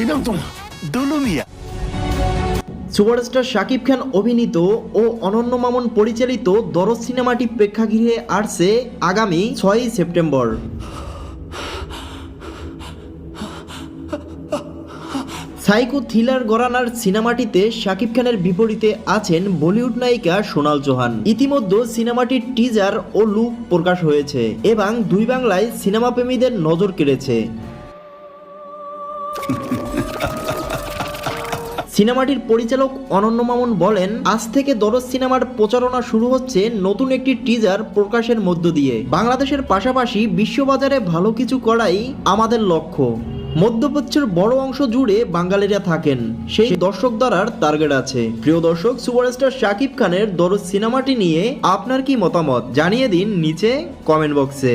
কি নাম তোমার দুলু মিয়া সুপারস্টার শাকিব খান অভিনীত ও অনন্য মামুন পরিচালিত দরজ সিনেমাটি প্রেক্ষাগৃহে আসছে আগামী ছয়ই সেপ্টেম্বর। সাইকো থ্রিলার গড়ানার সিনেমাটিতে শাকিব খানের বিপরীতে আছেন বলিউড নায়িকা সোনাল চৌহান। ইতিমধ্যে সিনেমাটির টিজার ও লুক প্রকাশ হয়েছে এবং দুই বাংলায় সিনেমা প্রেমীদের নজর কেড়েছে। সিনেমাটির পরিচালক অনন্য মামুন বলেন, আজ থেকে দরজ সিনেমার প্রচারণা শুরু হচ্ছে নতুন একটি টিজার প্রকাশের মধ্য দিয়ে। বাংলাদেশের পাশাপাশি বিশ্ববাজারে ভালো কিছু করাই আমাদের লক্ষ্য। মধ্যপ্রাচ্যের বড় অংশ জুড়ে বাঙালিরা থাকেন, সেই দর্শক দ্বারার টার্গেট আছে। প্রিয় দর্শক, সুপারস্টার শাকিব খানের দরজ সিনেমাটি নিয়ে আপনার কি মতামত? জানিয়ে দিন নিচে কমেন্ট বক্সে